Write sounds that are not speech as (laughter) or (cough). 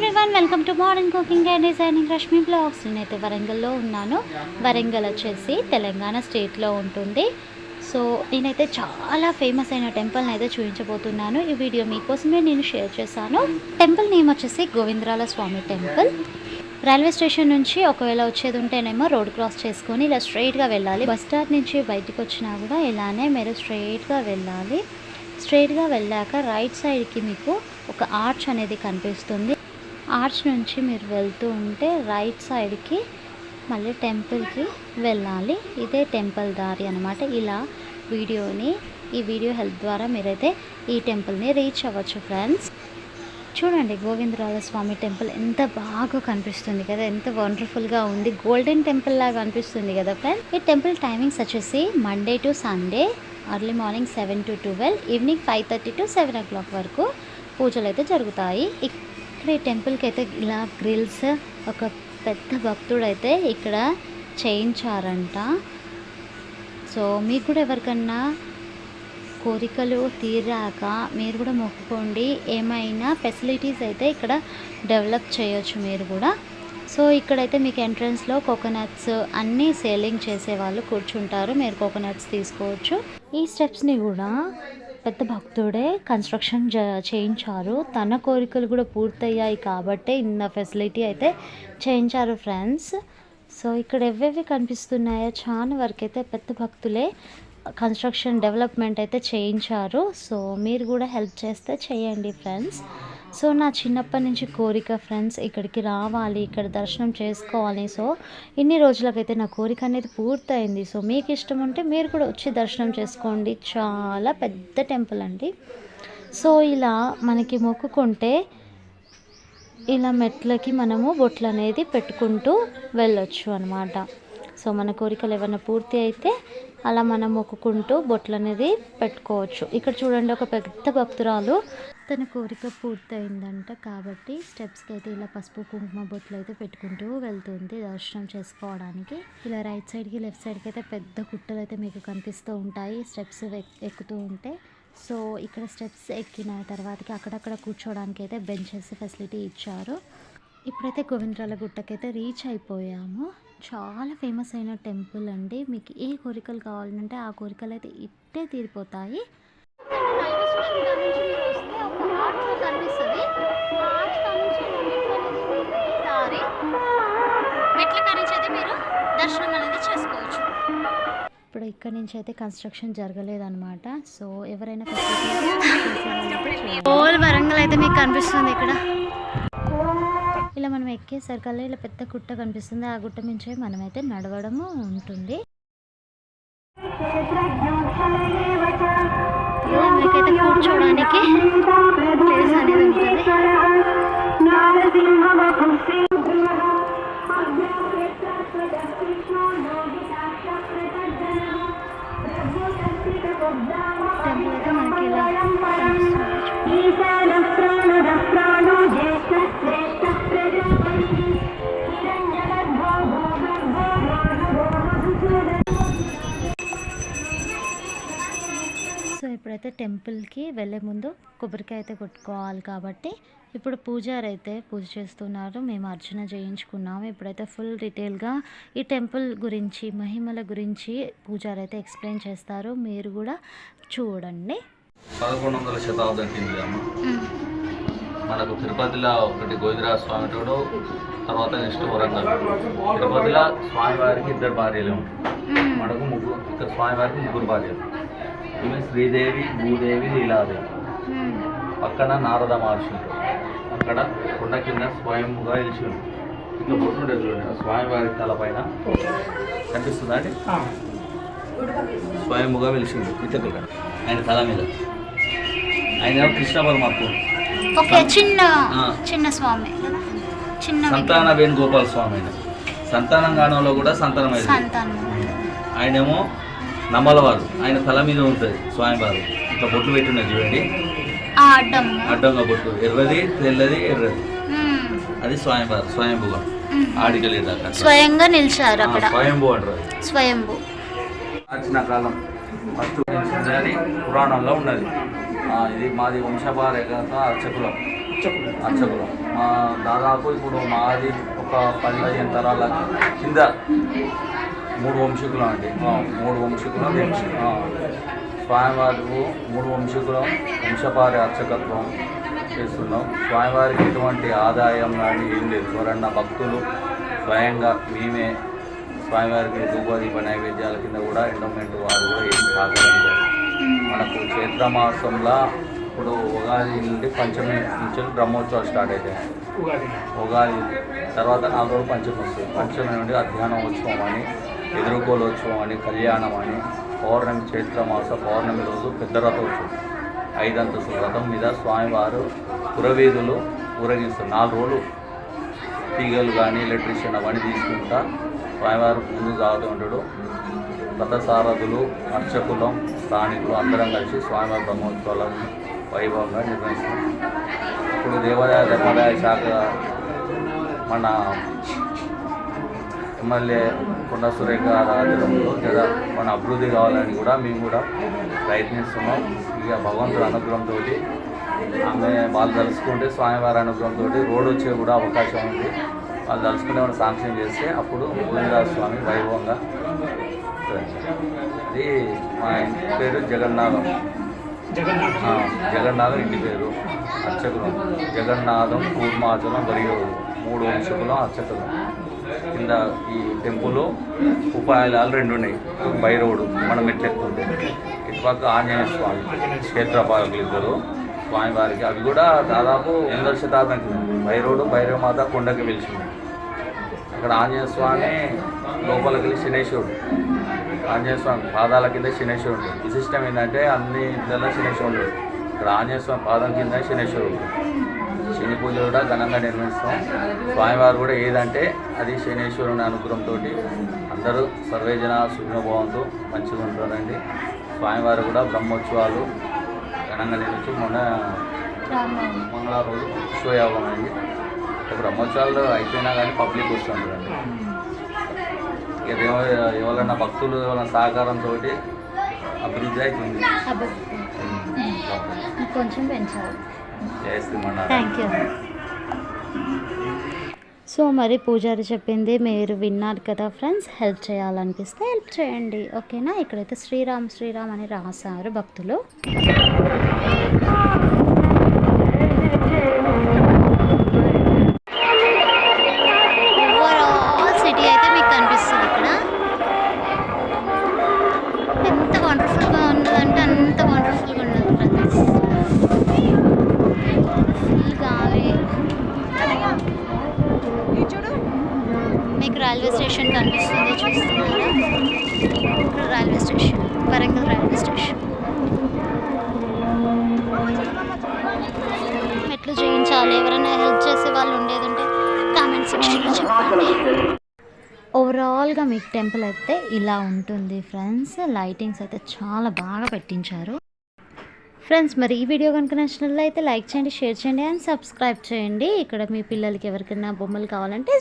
Everyone welcome to modern cooking and designing Rashmi blogs నేనైతే వరంగల్లో ఉన్నాను. వరంగల్ వచ్చేసి తెలంగాణ స్టేట్లో ఉంటుంది. సో నేనైతే చాలా ఫేమస్ అయిన టెంపుల్ని అయితే చూపించబోతున్నాను. ఈ వీడియో మీకోసమే నేను షేర్ చేశాను. టెంపుల్ నేమ్ వచ్చేసి Govindarala Swami temple railway station నుంచి ఒకవేళ వచ్చేది ఉంటేనేమో రోడ్ క్రాస్ చేసుకొని ఇలా స్ట్రైట్గా వెళ్ళాలి. బస్ స్టాండ్ నుంచి బయటకు వచ్చినా కూడా ఇలానే మీరు స్ట్రైట్గా వెళ్ళాలి. స్ట్రైట్గా వెళ్ళాక రైట్ సైడ్కి మీకు ఒక ఆర్చ్ అనేది కనిపిస్తుంది. ఆర్చ్ నుంచి మీరు వెళ్తూ ఉంటే రైట్ సైడ్కి మళ్ళీ టెంపుల్కి వెళ్ళాలి. ఇదే టెంపుల్ దారి అనమాట ఇలా వీడియోని ఈ వీడియో హెల్ప్ ద్వారా మీరైతే ఈ టెంపుల్ని రీచ్ అవ్వచ్చు ఫ్రెండ్స్. చూడండి గోవిందరాజ స్వామి టెంపుల్ ఎంత బాగా కనిపిస్తుంది కదా. ఎంత వండర్ఫుల్గా ఉంది. గోల్డెన్ టెంపుల్ లాగా అనిపిస్తుంది కదా ఫ్రెండ్స్. ఈ టెంపుల్ టైమింగ్స్ వచ్చేసి Monday to Sunday early morning seven to twelve evening five thirty to seven o'clock వరకు పూజలు అయితే జరుగుతాయి ఇక్కడ ఈ టెంపుల్కి అయితే ఇలా గ్రిల్స్ ఒక పెద్ద భక్తుడైతే ఇక్కడ చేయించారంట. సో మీకు కూడా ఎవరికన్నా కోరికలు తీరాక మీరు కూడా మొక్కుకోండి. ఏమైనా ఫెసిలిటీస్ అయితే ఇక్కడ డెవలప్ చేయొచ్చు మీరు కూడా. సో ఇక్కడైతే మీకు ఎంట్రన్స్లో కోకోనట్స్ అన్నీ సేలింగ్ చేసే వాళ్ళు కూర్చుంటారు. మీరు కోకోనట్స్ తీసుకోవచ్చు. ఈ స్టెప్స్ని కూడా పెద్ద భక్తుడే కన్స్ట్రక్షన్ జ చేయించారు. తన కోరికలు కూడా పూర్తయ్యాయి కాబట్టే ఇన్న ఫెసిలిటీ అయితే చేయించారు ఫ్రెండ్స్ సో ఇక్కడ ఎవేవి కనిపిస్తున్నాయో చాలా వరకు అయితే పెద్ద భక్తులే కన్స్ట్రక్షన్ డెవలప్మెంట్ అయితే చేయించారు. సో మీరు కూడా హెల్ప్ చేస్తే చేయండి ఫ్రెండ్స్ సో నా చిన్నప్పటి నుంచి కోరిక ఫ్రెండ్స్ ఇక్కడికి రావాలి ఇక్కడ దర్శనం చేసుకోవాలి. సో ఇన్ని రోజులకైతే నా కోరిక అనేది పూర్తయింది. సో మీకు ఇష్టం ఉంటే మీరు కూడా వచ్చి దర్శనం చేసుకోండి. చాలా పెద్ద టెంపుల్ అండి. సో ఇలా మనకి మొక్కుకుంటే ఇలా మెట్లకి మనము బొట్లు అనేది పెట్టుకుంటూ వెళ్ళొచ్చు అనమాట సో మన కోరికలు ఏమైనా పూర్తి అయితే అలా మనం మొక్కుకుంటూ బొట్లు అనేది పెట్టుకోవచ్చు. ఇక్కడ చూడండి ఒక పెద్ద భక్తురాలు తన కోరిక పూర్తయిందంట కాబట్టి స్టెప్స్కి అయితే ఇలా పసుపు కుంకుమ బొట్లు అయితే పెట్టుకుంటూ వెళ్తుంది దర్శనం చేసుకోవడానికి. ఇలా రైట్ సైడ్కి లెఫ్ట్ సైడ్కి అయితే పెద్ద గుట్టలు అయితే మీకు కనిపిస్తూ ఉంటాయి. స్టెప్స్ ఎక్కుతూ ఉంటే. సో ఇక్కడ స్టెప్స్ ఎక్కిన తర్వాతకి అక్కడక్కడ కూర్చోవడానికి అయితే బెంచెస్ ఫెసిలిటీ ఇచ్చారు. ఇప్పుడైతే గోవిందరాల గుట్టకైతే రీచ్ అయిపోయాము. చాలా ఫేమస్ అయిన టెంపుల్ అండి. మీకు ఏ కోరికలు కావాలంటే ఆ కోరికలు అయితే ఇట్టే తీరిపోతాయి. మీరు దర్శనం అనేది చేసుకోవచ్చు. ఇప్పుడు ఇక్కడ నుంచి అయితే కన్స్ట్రక్షన్ జరగలేదన్నమాట. సో ఎవరైనా (laughs) (laughs) ఓల్ వరంగల్ అయితే మీకు కనిపిస్తుంది ఇక్కడ. ఇలా మనం ఎక్కేసరికల్లా ఇలా పెద్ద గుట్ట కనిపిస్తుంది. ఆ గుట్ట నుంచి మనమైతే నడవడము ఉంటుంది. ఇలా మనకైతే కూర్చోవడానికి ఇప్పుడైతే టెంపుల్కి వెళ్ళే ముందు కొబ్బరికాయ అయితే కొట్టుకోవాలి కాబట్టి ఇప్పుడు పూజారి అయితే పూజ చేస్తున్నారు. మేము అర్చన చేయించుకున్నాము. ఇప్పుడైతే ఫుల్ డీటెయిల్గా ఈ టెంపుల్ గురించి మహిమల గురించి పూజారి అయితే ఎక్స్ప్లెయిన్ చేస్తారు. మీరు కూడా చూడండి. పదకొండు వందల శతాబ్దం మనకు తిరుపతిలో ఒకటి గోవిందరాజ స్వామి తోడు తర్వాత నెక్స్ట్ వరంగల్. తిరుపతిలో స్వామివారికి ఇద్దరు భార్యలు. ఉంటారు మనకు ముగ్గురు ఇక్కడ స్వామివారికి ముగ్గురు భార్యలు. ఈమె శ్రీదేవి భూదేవి లీలాదేవి. పక్కన నారద మహర్షి అక్కడ కొండ కింద స్వయంగా ఉంటారు ఇంకా బొట్టు చూడండి స్వామివారి తల పైన కనిపిస్తుందా అండి? స్వయంగా వెలిసిండు ఇతరులు ఆయన తల మీద. ఆయన కృష్ణ పరమాత్ముడు ఓకే చిన్న స్వామి. చిన్న సంతాన వేణుగోపాల స్వామి ఆయన. సంతానం కూడా సంతానం సంతానం. ఆయనేమో నమ్మలవారు ఆయన తల మీద ఉంటుంది స్వామివారు. ఇట్లా బొట్లు పెట్టున్నది చూడండి. అడ్డంగా బొట్టు. ఎర్రది తెల్లది ఎర్రది. అది మ్మ్. ఆడికలేదు అక్కడ స్వయంగా నిలిచారు అక్కడ. స్వయంభు అంటారు. అది. స్వయంభూ. ప్రాచీన కాలం ఫస్ట్ అని పురాణంలో ఉన్నది. ఇది మాది వంశపారేఖతో అర్చకులం. అర్చకులు. మా దాదాపు ఇప్పుడు మాది ఒక పదిహేను తరాల కింద మూడు వంశీకులం అండి. మూడు వంశీకులం స్వామివారు మూడు వంశీకులం వంశపారి అర్చకత్వం చేస్తున్నాం. స్వామివారికి ఎటువంటి ఆదాయం కానీ ఏం లేదు. ఎవరన్నా భక్తులు స్వయంగా మేమే స్వామివారికి ధూపదీప నైవేద్యాల కింద కూడా ఎండోమెంట్ వారు కూడా ఏం సహకరం మనకు చైత్ర మాసంలో ఇప్పుడు ఉగాది నుండి పంచమి నుంచి బ్రహ్మోత్సవాలు స్టార్ట్ అవుతాయి ఉగాది. తర్వాత నాలుగు రోజులు పంచమి వస్తుంది. పంచమి నుండి అధ్యానం ఉత్సవం అని ఎదుర్కోలోత్సవం అని కళ్యాణం అని పౌర్ణమి చైత్ర మాస పౌర్ణమి రోజు పెద్ద రథోత్సవం ఐదంతస్తుల రథం మీద స్వామివారు పురవీధులు ఊరేగిస్తారు. నాలుగు రోజులు తీగలు కానీ ఎలక్ట్రీషియన్ అవన్నీ తీసుకుంటా స్వామివారు ముందు సాగుతూ ఉంటాడు రథసారథులు అర్చకులం స్థానికులు అందరం కలిసి స్వామివారి బ్రహ్మోత్సవాలను వైభవంగా నిర్వహిస్తాం. ఇప్పుడు దేవాదాయ ధర్మాదాయ శాఖ మన ఎమ్మెల్యే కొండ సురేఖ ఆధ్వర్యంలో జర మన అభివృద్ధి కావాలని కూడా మేము కూడా ప్రయత్నిస్తున్నాం. ఇక భగవంతుడి అనుగ్రహంతో ఆమె వాళ్ళు తలుసుకుంటే స్వామివారి అనుగ్రహంతో రోడ్ వచ్చే కూడా అవకాశం ఉంది. వాళ్ళు తలుసుకుంటే మనం శాంక్షన్ చేస్తే అప్పుడు గోవిందరాజ స్వామి వైభవంగా ఇది మా ఇంటి పేరు జగన్నాథం. జగన్నాథం. ఇంటి పేరు. అర్చకులం. జగన్నాథం కూర్మాచలం మరియు మూడు వంశకులం అర్చకులం. కింద ఈ టెంపుల్ ఉపాయాలు రెండు ఉన్నాయి. బై రోడ్డు మనం ఎట్లెక్కుంటే ఇటుపక్క ఆంజనేయ స్వామి క్షేత్రపాలకులు ఇద్దరు. స్వామివారికి అవి కూడా దాదాపు ఎనిమిదవ శతాబ్దం కింద బై రోడ్డు భైరవమాత కొండకి వెలిసింది అక్కడ ఆంజనేయ స్వామి లోపలికి వెళ్ళి శనేశ్వరుడు. ఆంజనేయ స్వామి పాదాల కింద శనేశ్వరుడు విశిష్టం ఏంటంటే అన్ని ఇద్దరు శనేశ్వరుడు ఇక్కడ ఆంజనేయస్వామి పాదం కింద శనేశ్వరుడు శని పూజ కూడా ఘనంగా నిర్వహిస్తాం. స్వామివారు కూడా ఏదంటే అది శనేశ్వరుని అనుగ్రహంతో అందరూ సర్వేజన సుఖభావంతో మంచిగా ఉంటారండి. స్వామివారు కూడా బ్రహ్మోత్సవాలు ఘనంగా నిర్వహించి మొన్న మంగళవారం రోజు విశ్వయోగం అండి. ఇప్పుడు బ్రహ్మోత్సవాలు అయిపోయినా కానీ పబ్లిక్ వస్తుంటారండి. ఇక ఎవరైనా భక్తులు ఎవరైనా సహకారంతో అభివృద్ధి అవుతుంది. కొంచెం పెంచాలి థ్యాంక్ యూ సో మరి పూజారి చెప్పింది మీరు విన్నారు కదా ఫ్రెండ్స్ హెల్ప్ చేయాలనిపిస్తే హెల్ప్ చేయండి. ఓకేనా? ఇక్కడైతే శ్రీరామ్ శ్రీరామ్ అని రాశారు భక్తులు. మీకు రైల్వే స్టేషన్ కనిపిస్తుంది చూస్తున్నారా? ఇక్కడ railway station Warangal railway station. మెట్లు చేయించాలి. ఎవరైనా హెల్ప్ చేసే వాళ్ళు ఉండేది ఉంటే కామెంట్ సెక్షన్లో చెప్పండి. ఓవరాల్గా మీకు టెంపుల్ అయితే ఇలా ఉంటుంది ఫ్రెండ్స్ లైటింగ్స్ అయితే చాలా బాగా పెట్టించారు. ఫ్రెండ్స్ మరి ఈ వీడియో కనుక నచ్చినట్లయితే లైక్ చేయండి షేర్ చేయండి అండ్ సబ్స్క్రైబ్ చేయండి. ఇక్కడ మీ పిల్లలకి ఎవరికైనా బొమ్మలు కావాలంటే